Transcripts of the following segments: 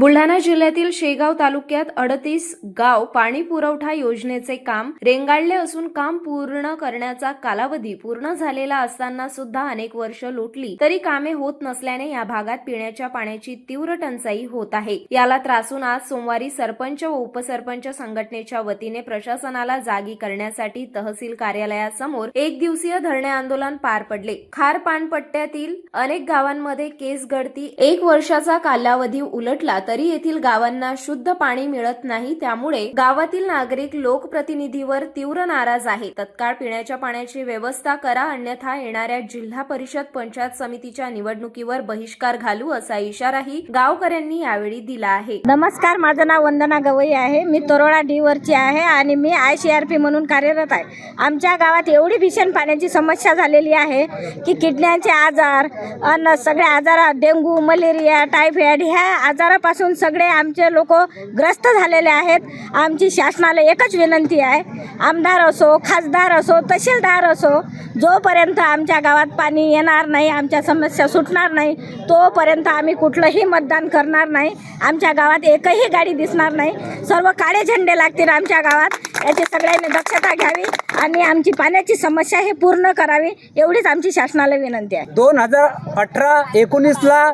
बुलढाणा जिल्ह्यातील शेगाव तालुक्यात अडतीस गाव पाणी पुरवठा योजनेचे काम रेंगाळले असून काम पूर्ण करण्याचा कालावधी पूर्ण झालेला असताना सुद्धा अनेक वर्ष लोटली तरी कामे होत नसल्याने या भागात पिण्याच्या पाण्याची तीव्र टंचाई होत आहे. याला त्रासून आज सोमवारी सरपंच व उपसरपंच संघटनेच्या वतीने प्रशासनाला जागी करण्यासाठी तहसील कार्यालयासमोर एक दिवसीय धरणे आंदोलन पार पडले. खार पानपट्ट्यातील अनेक गावांमध्ये केस गळती एक वर्षाचा कालावधी उलटला तरी येथील गावांना शुद्ध पाणी मिळत नाही त्यामुळे गावातील नागरिक लोकप्रतिनिधीवर तीव्र नाराज आहे तत्काळ पिण्याच्या पाण्याची व्यवस्था करा अन्यथा येणाऱ्या जिल्हा परिषद पंचायत समितीच्या निवडणुकीवर बहिष्कार घालू असा इशाराही गावकऱ्यांनी यावेळी दिला आहे. नमस्कार माझं नाव वंदना गवई आहे. मी तोरोडा डी वरची आहे आणि मी आय सी आर पी म्हणून कार्यरत आहे. आमच्या गावात एवढी भीषण पाण्याची समस्या झालेली आहे की किडण्यांचे आजार अन सगळे आजार डेंग्यू मलेरिया टायफॉइड ह्या आजारापासून सगळे आमचे लोक ग्रस्त झालेले आहेत. आमची शासनाला एकच विनंती आहे. आमदार असो खासदार असो तहसीलदार असो जोपर्यंत आमच्या गावात पाणी येणार नाही आमच्या समस्या सुटणार नाही तोपर्यंत आम्ही कुठलंही मतदान करणार नाही. आमच्या गावात एकही गाडी दिसणार नाही. सर्व काळे झेंडे लागतील आमच्या गावात. याची सगळ्यांनी दक्षता घ्यावी आणि आमची पाण्याची समस्या हे पूर्ण करावी एवढीच आमची शासनाला विनंती आहे. दोन हजार अठरा एकोणीसला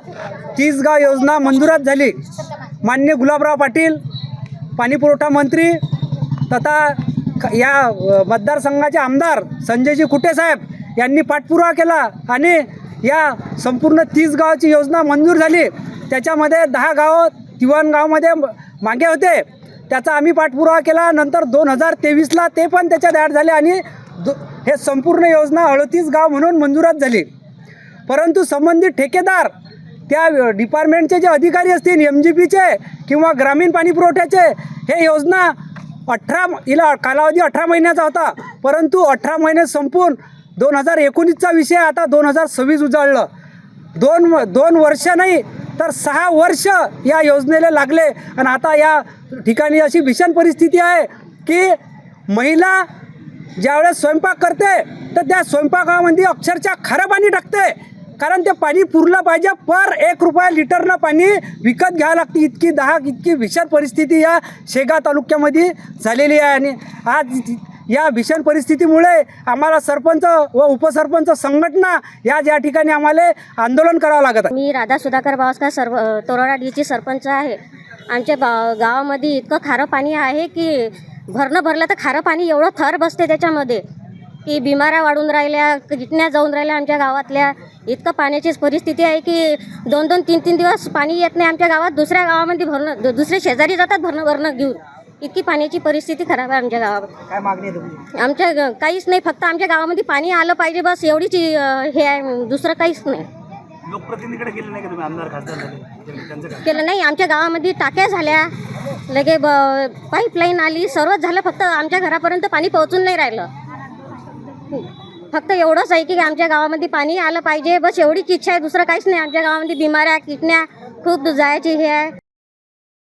तीस गाव योजना मंजुरात झाली. मान्य गुलाबराव पाटील पाणीपुरवठा मंत्री तथा या मतदारसंघाचे आमदार संजयजी कुटे साहेब यांनी पाठपुरावा केला आणि या संपूर्ण तीस गावाची योजना मंजूर झाली. त्याच्यामध्ये दहा गावं तिवणगावमध्ये गावामध्ये म- मागे होते. त्याचा आम्ही पाठपुरावा केला. नंतर दोन हजार तेवीसला ते पण त्याच्यात ॲड झाले आणि दो हे संपूर्ण योजना अडतीस गाव म्हणून मंजुरात झाली. परंतु संबंधित ठेकेदार त्या डिपार्टमेंटचे जे अधिकारी असतील एम जी पीचे किंवा ग्रामीण पाणी पुरवठ्याचे हे योजना अठरा हिला कालावधी अठरा महिन्याचा होता. परंतु अठरा महिने संपून दोन हजार एकोणीसचा विषय आता दोन हजार सव्वीस उजाळलं. दोन दोन वर्ष नाही तर सहा वर्ष या योजनेला लागले. आणि आता या ठिकाणी अशी भीषण परिस्थिती आहे की महिला ज्यावेळेस स्वयंपाक करते तर त्या स्वयंपाकामध्ये अक्षरशः खारं पाणी टाकते. कारण ते पाणी पुरलं पाहिजे. पर एक रुपया लिटरनं पाणी विकत घ्यावं लागते. इतकी दहा इतकी भीषण परिस्थिती या शेगाव तालुक्यामध्ये झालेली आहे. आणि आज या भीषण परिस्थितीमुळे आम्हाला सरपंच व उपसरपंच संघटना या ज्या ठिकाणी आम्हाला आंदोलन करावं लागत मी राधा सुधाकर बावस्कर सर्व तोराडा डीची सरपंच आहे. आमच्या बा गावामध्ये इतकं खारं पाणी आहे की भरणं भरलं तर खारं पाणी एवढं थर बसते त्याच्यामध्ये. की बिमाऱ्या वाढून राहिल्या किडण्या जाऊन राहिल्या आमच्या गावातल्या. इतकं पाण्याचीच परिस्थिती आहे की दोन दोन तीन तीन दिवस पाणी येत नाही आमच्या गावात. दुसऱ्या गावामध्ये भरणं दुसरे शेजारी जातात भरणं भरणं घेऊन. इतकी पाण्याची परिस्थिती खराब आहे आमच्या गावात. काय मागणी आहे आमच्या काहीच नाही फक्त आमच्या गावामध्ये पाणी आलं पाहिजे बस. एवढीच हे आहे दुसरं काहीच नाही. लोकप्रतिनिधीकडे गेले नाही का तुम्ही आमदार खासदार झाले? त्यांचं काय? केलं नाही आमच्या गावामध्ये टाक्या झाल्या. लगे ब पाईपलाईन आली सर्वच झालं फक्त आमच्या घरापर्यंत पाणी पोहोचून नाही राहिलं. हो. फक्त एवढंच आहे की आमच्या गावामध्ये पाणी आलं पाहिजे. बस एवढीच इच्छा आहे. दुसरं काहीच नाही. आमच्या गावामध्ये बिमाऱ्या किटण्या खूप जायची हे आहे.